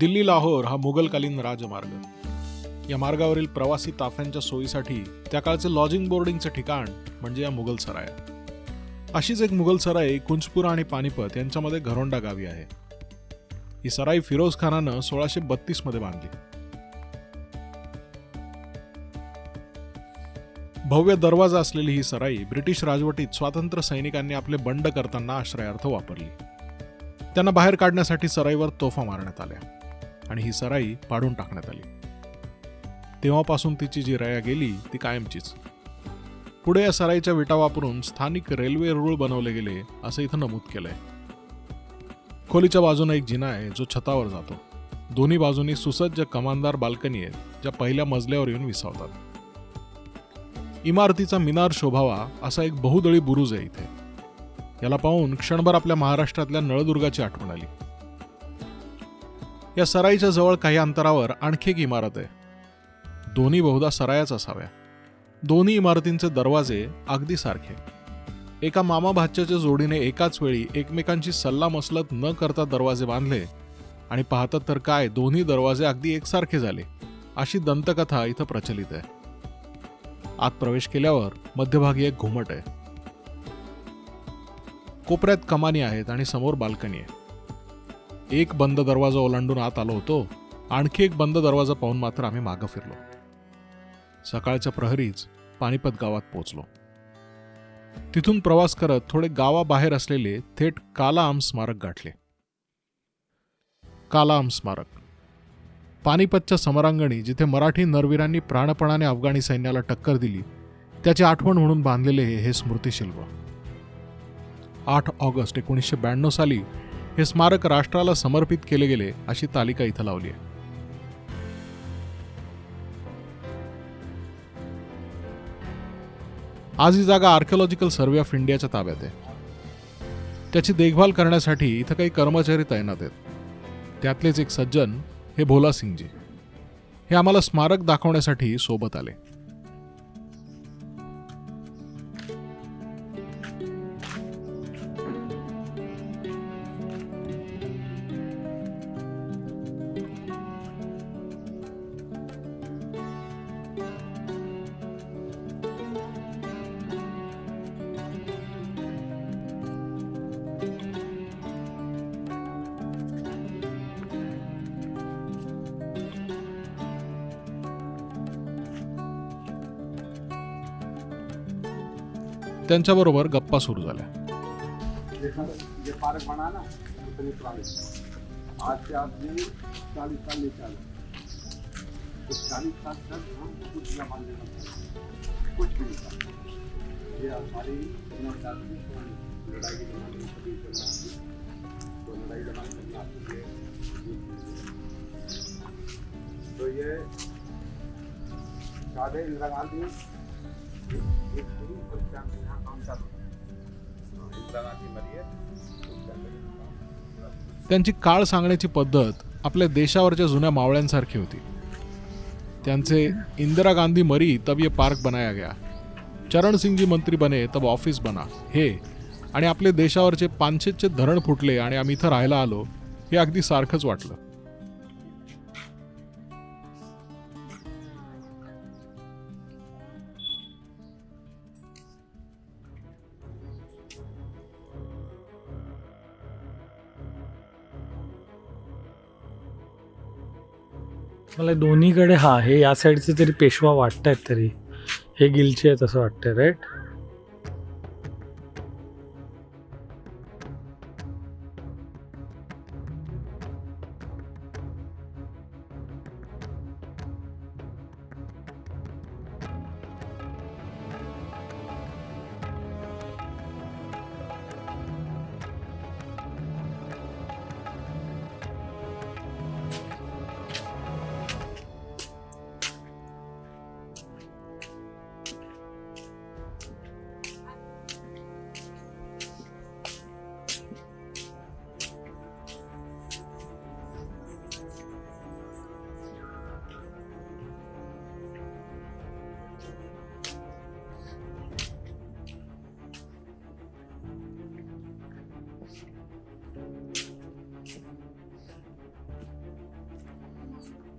दिल्ली लाहोर हा मुघलकालीन राजमार्ग. या मार्गावरील प्रवासी ताफ्यांच्या सोयीसाठी त्या काळचे लॉजिंग बोर्डिंगचं ठिकाण म्हणजे या मुघल सराया. अशीच एक मुघल सराई कुंजपुरा आणि पानिपत यांच्यामध्ये घरोंडा गावी आहे. ही सराई फिरोज खानानं सोळाशे बत्तीसमध्ये बांधली. भव्य दरवाजा असलेली ही सराई ब्रिटिश राजवटीत स्वातंत्र्य सैनिकांनी आपले बंड करताना आश्रयार्थ वापरली. त्यांना बाहेर काढण्यासाठी सराईवर तोफा मारण्यात आल्या. आणि ही सराई पाडून टाकण्यात आली. तेव्हापासून तिची जी रया गेली ती कायमचीच. पुढे या सराईच्या विटा वापरून स्थानिक रेल्वे रुळ बनवले गेले असं इथं नमूद केलंय. खोलीच्या बाजूने एक जिना आहे जो छतावर जातो. दोन्ही बाजूनी सुसज्ज कमानदार बाल्कनी आहेत ज्या पहिल्या मजल्यावर येऊन विसावतात. इमारतीचा मिनार शोभावा असा एक बहुदळी बुरुज आहे इथे. याला पाहून क्षणभर आपल्या महाराष्ट्रातल्या नळदुर्गाची आठवण आली. या सराईच्या जवळ काही अंतरावर आणखी एक इमारत आहे. दोन्ही बहुधा सरायाच असाव्या. दोन्ही इमारतींचे दरवाजे अगदी सारखे. एका मामा भाच्याच्या जोडीने एकाच वेळी एकमेकांची सल्ला मसलत न करता दरवाजे बांधले आणि पाहतात तर काय दोन्ही दरवाजे अगदी एकसारखे झाले अशी दंतकथा इथं प्रचलित आहे. आत प्रवेश केल्यावर मध्यभागी एक घुमट आहे. कोपऱ्यात कमानी आहेत आणि समोर बाल्कनी आहे. एक बंद दरवाजा ओलांडून आत आलो होतो. आणखी एक बंद दरवाजा पाहून मात्र आम्ही मागं फिरलो. सकाळच्या प्रहरीच पानिपत गावात पोहोचलो. तिथून प्रवास करत थोडे गावाबाहेर असलेले थेट कालाआम स्मारक गाठले. कालाआम स्मारक. पानिपतच्या समरांगणी जिथे मराठी नरवीरांनी प्राणपणाने अफगाणी सैन्याला टक्कर दिली त्याची आठवण म्हणून बांधलेले हे हे स्मृतिशिल्प. आठ ऑगस्ट एकोणीसशे ब्याण्णव साली हे स्मारक राष्ट्राला समर्पित केले गेले अशी तालिका इथं लावली आहे. आज ही जागा आर्किओलॉजिकल सर्व्हे ऑफ इंडियाच्या ताब्यात आहे. त्याची देखभाल करण्यासाठी इथं काही कर्मचारी तैनात आहेत. त्यातलेच एक सज्जन हे भोला सिंगजी. हे आम्हाला स्मारक दाखवण्यासाठी सोबत आले. त्यांच्याबरोबर गप्पा सुरू झाल्या. ना आज आदमी तो ये हमारी इंदिरा गांधी त्यांची काळ सांगण्याची पद्धत आपल्या देशावरच्या जुन्या मावळ्यांसारखी होती. त्यांचे इंदिरा गांधी मरी तब ये पार्क बनाया गया. चरण सिंगजी मंत्री बने तब ऑफिस बना. हे आणि आपले देशावरचे पानशेचे धरण फुटले आणि आम्ही इथं राहायला आलो हे अगदी सारखंच वाटलं. मला दोन्हीकडे हा हे या साईडचे तरी पेशवा वाटत आहेत तरी. हे गिलचे आहेत असं वाटतंय राईट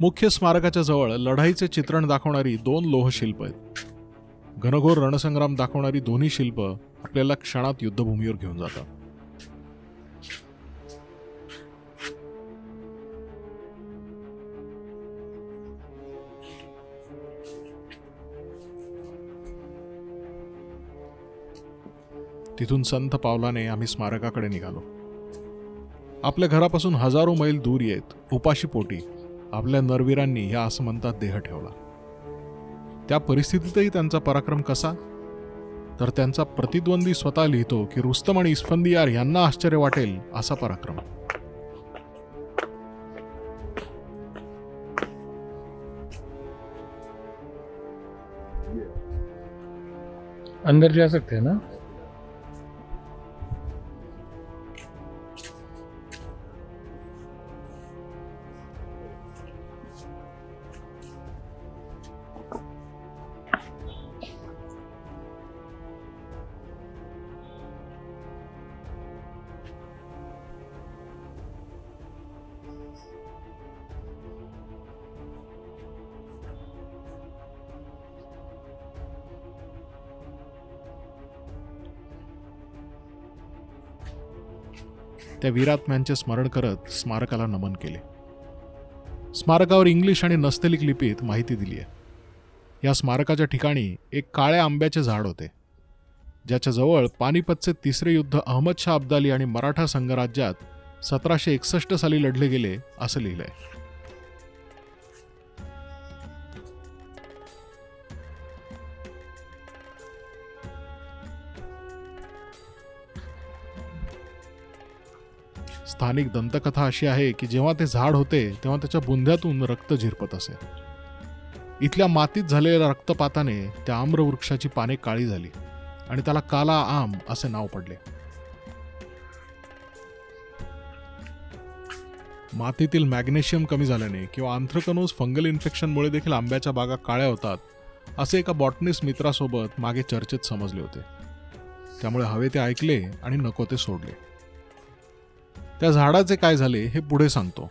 मुख्य स्मारकाच्या जवळ लढाईचे चित्रण दाखवणारी दोन लोहशिल्प आहेत. घनघोर रणसंग्राम दाखवणारी दोन्ही शिल्प आपल्याला क्षणात युद्धभूमीवर घेऊन जातात. तिथून संथ पावलाने आम्ही स्मारकाकडे निघालो. आपल्या घरापासून हजारो मैल दूर येत उपाशी पोटी आपल्या नरवीरांनी या आसमंतात देह ठेवला. त्या परिस्थितीतही त्यांचा पराक्रम कसा? तर त्यांचा प्रतिद्वंदी स्वतः लिहितो की रुस्तम आणि इस्फंदियार यांना आश्चर्य वाटेल असा पराक्रम. अंदर जा सकते हैं ना? त्या वीरात्म्यांचे स्मरण करत स्मारकाला नमन केले. स्मारकावर इंग्लिश आणि नस्तलिक लिपीत माहिती दिली आहे. या स्मारकाच्या ठिकाणी एक काळ्या आंब्याचे झाड होते. ज्याच्या जवळ पानिपतचे तिसरे युद्ध अहमद शाह अब्दाली आणि मराठा संघराज्यात सतराशे एकसष्ट साली लढले गेले असं लिहिलंय. स्थानिक दंतकथा अशी आहे की जेव्हा ते झाड होते तेव्हा त्याच्या बुंध्यातून रक्त झिरपत असे. इथल्या मातीत झालेल्या रक्तपाताने त्या आम्रवृक्षाची पाने काळी झाली आणि त्याला काला आम असे नाव पडले. मातीतील मॅग्नेशियम कमी झाल्याने किंवा आंथ्रकनोज फंगल इन्फेक्शनमुळे देखील आंब्याच्या बागा काळ्या होतात असे एका बॉटनिस्ट मित्रासोबत मागे चर्चेत समजले होते. त्यामुळे हवे ते ऐकले आणि नको ते सोडले. त्या झाडाचे काय झाले हे पुढे सांगतो.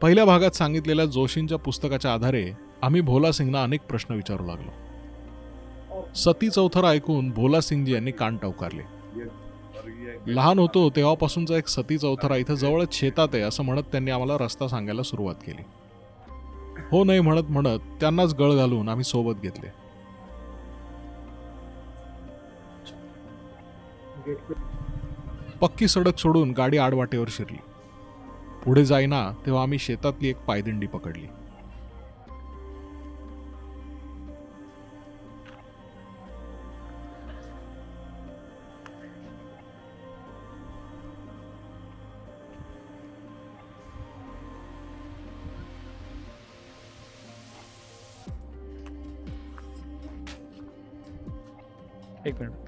पहिल्या भागात सांगितलेल्या जोशींच्या पुस्तकाच्या आधारे आम्ही भोला सिंगना अनेक प्रश्न विचारू लागलो. सती चौथरा ऐकून भोला सिंगजी यांनी कान टवकारले. लहान होतो तेव्हापासूनचा एक सती चौथरा इथं जवळच शेतात आहे असं म्हणत त्यांनी आम्हाला रस्ता सांगायला सुरुवात केली. हो नाही म्हणत म्हणत त्यांनाच गळ घालून आम्ही सोबत घेतले. पक्की सडक सोडून गाडी आडवाटेवर शिरली. पुढे जाईना तेव्हा आम्ही शेतातली एक पायदिंडी पकडली. एक मिनिट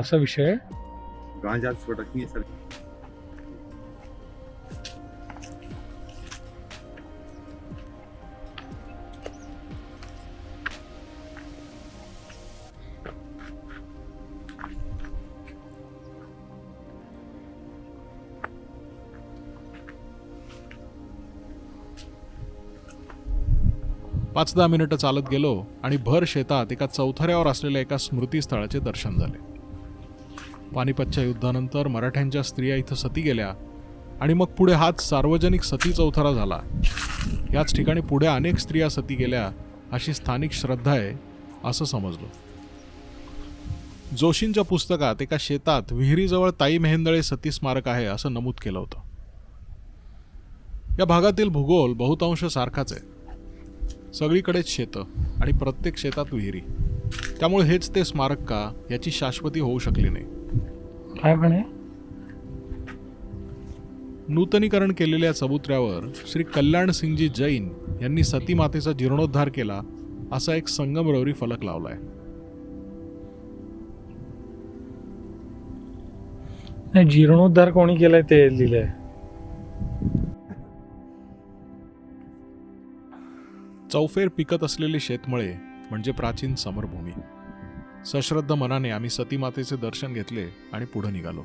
असा विषय आहे. गांजा सर पाच दहा मिनिटं चालत गेलो आणि भर शेतात एका चौथऱ्यावर असलेल्या एका स्मृतीस्थळाचे दर्शन झाले. पानिपतच्या युद्धानंतर मराठ्यांच्या स्त्रिया इथं सती गेल्या आणि मग पुढे हाच सार्वजनिक सती चौथारा झाला. याच ठिकाणी पुढे अनेक स्त्रिया सती गेल्या अशी स्थानिक श्रद्धा आहे असं समजलो. जोशींच्या पुस्तकात एका शेतात विहिरीजवळ ताई मेहेंदळे सती स्मारक आहे असं नमूद केलं होतं. या भागातील भूगोल बहुतांश सारखाच आहे. सगळीकडेच शेतं आणि प्रत्येक शेतात विहिरी. त्यामुळे हेच ते स्मारक का याची शाश्वती होऊ शकली नाही. काय म्हणे? नूतनीकरण केलेल्या चबुतऱ्यावर श्री कल्याण सिंगजी जैन यांनी सती मातेचा जीर्णोद्धार केला असा एक संगमरवरी फलक लावलाय. नाही जीर्णोद्धार कोणी केलाय ते लिहिलंय? चौफेर पिकत असलेली शेतमळे म्हणजे प्राचीन समरभूमी. सश्रद्ध मनाने आम्ही सतीमातेचे दर्शन घेतले आणि पुढे निघालो.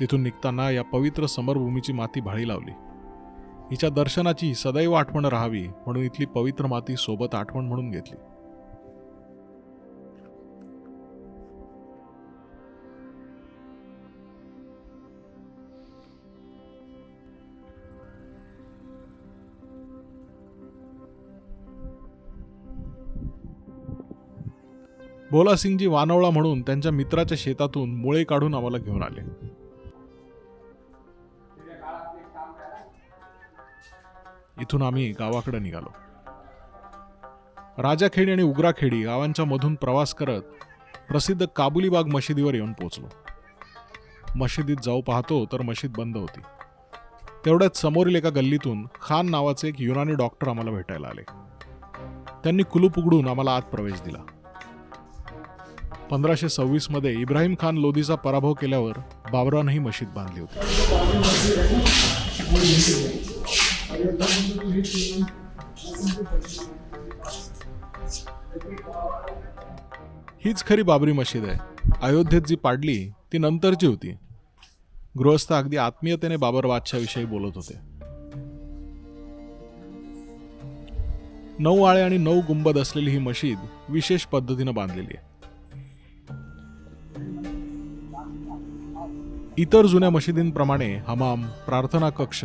तिथून निघताना या पवित्र समरभूमीची माती भाळी लावली. हिच्या दर्शनाची सदैव आठवण राहावी म्हणून इथली पवित्र माती सोबत आठवण म्हणून घेतली. भोलासिंगजी वानवळा म्हणून त्यांच्या मित्राच्या शेतातून मुळे काढून आम्हाला घेऊन आले. इथून आम्ही गावाकडे निघालो. राजाखेडी आणि उग्राखेडी गावांच्या मधून प्रवास करत प्रसिद्ध काबुलीबाग मशिदीवर येऊन पोचलो मशिदीत जाऊ पाहतो तर मशीद बंद होती. तेवढ्यात समोरील एका गल्लीतून खान नावाचे एक युनानी डॉक्टर आम्हाला भेटायला आले. त्यांनी कुलूप उघडून आम्हाला आत प्रवेश दिला. पंधराशे सव्वीसमध्ये इब्राहिम खान लोधीचा पराभव केल्यावर बाबरानंही मशीद बांधली होती. हीच खरी बाबरी मशीद आहे. अयोध्येत जी पाडली ती नंतरची होती. गृहस्थ अगदी आत्मीयतेने बाबर बादशाविषयी बोलत होते. नऊ आळे आणि नऊ गुंबद असलेली ही मशीद विशेष पद्धतीनं बांधलेली आहे. इतर जुन्या मशिदींप्रमाणे हमाम प्रार्थना कक्ष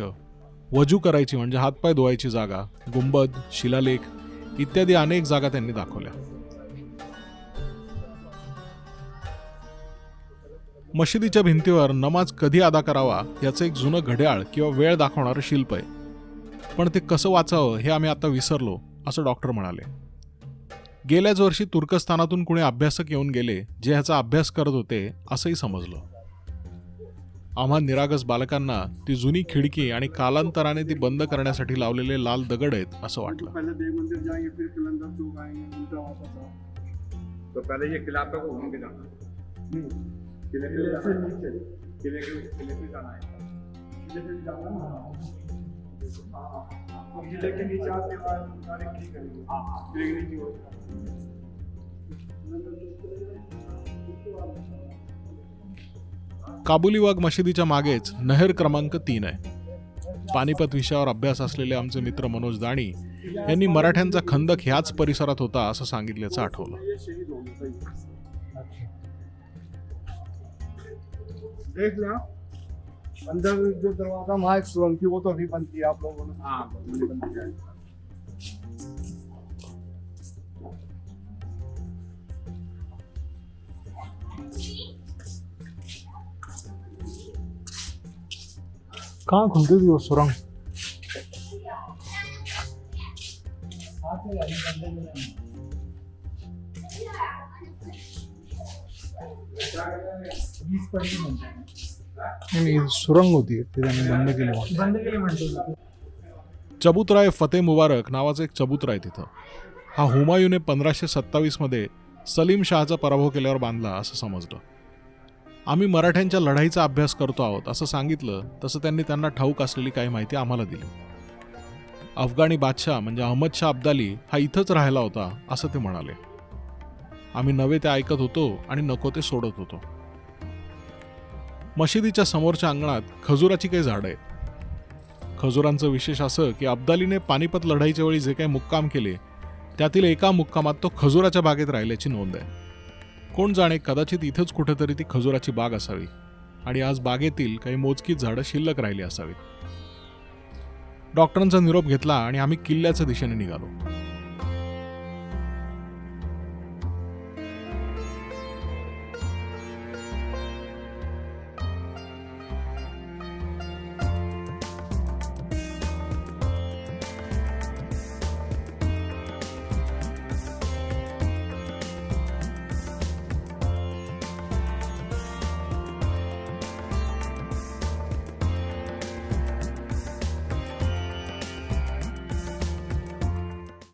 वजू करायची म्हणजे हातपाय धुवायची जागा गुंबद शिलालेख इत्यादी अनेक जागा त्यांनी दाखवल्या. मशिदीच्या भिंतीवर नमाज कधी अदा करावा याचं एक जुनं घड्याळ किंवा वेळ दाखवणारं शिल्प आहे. पण ते कसं वाचावं हे आम्ही आता विसरलो असं डॉक्टर म्हणाले. गेल्याच वर्षी तुर्कस्तानातून कुणी अभ्यासक येऊन गेले जे ह्याचा अभ्यास करत होते असंही समजलं. आम्हा निरागस बालकांना ती जुनी खिडकी आणि कालांतराने ती बंद करण्यासाठी लावलेले लाल दगड आहेत असं वाटलं. ठीक करेंगे हाँ हाँ। बेगनी की ओर काबुलीबाग मशिदीच्या मागेच नहेर क्रमांक तीन आहे. पानिपत विषयावर अभ्यास असलेले आमचे मित्र मनोज दाणी यांनी मराठ्यांचा खंदक ह्याच परिसरात होता असं सांगितल्याचं आठवलं. हो गए देख लिया अंदर जो दरवाजा वहाँ एक सुरंग थी वो तो अभी बंद की आप लोगों ने। हाँ बंद किया। है। कहाँ खुलती थी वो सुरंग? सुरंग होती ती त्यांनी बंद केली बंद केली म्हणतो. चबुतराय फते मुबारक नावाचं एक चबुतरा आहे तिथं. हा हुमायूने पंधराशे सत्तावीसमध्ये सलीम शहाचा पराभव केल्यावर बांधला असं समजलं. आम्ही मराठ्यांच्या लढाईचा अभ्यास करतो आहोत असं सांगितलं तसं त्यांनी त्यांना ठाऊक असलेली काही माहिती आम्हाला दिली. अफगाणी बादशाह म्हणजे अहमद शाह अब्दाली हा इथंच राहिला होता असं ते म्हणाले. आम्ही नवे ते ऐकत होतो आणि नको ते सोडत होतो. मशिदीच्या समोरच्या अंगणात खजुराची काही झाडं आहेत. खजुरांचं विशेष असं की अब्दालीने पानिपत लढाईच्या वेळी जे काही मुक्काम केले त्यातील एका मुक्कामात तो खजुराच्या बागेत राहिल्याची नोंद आहे. कोण जाणे कदाचित इथंच कुठेतरी ती खजुराची बाग असावी आणि आज बागेतील काही मोजकीत झाडं शिल्लक राहिली असावीत. डॉक्टरांचा निरोप घेतला आणि आम्ही किल्ल्याच्या दिशेने निघालो.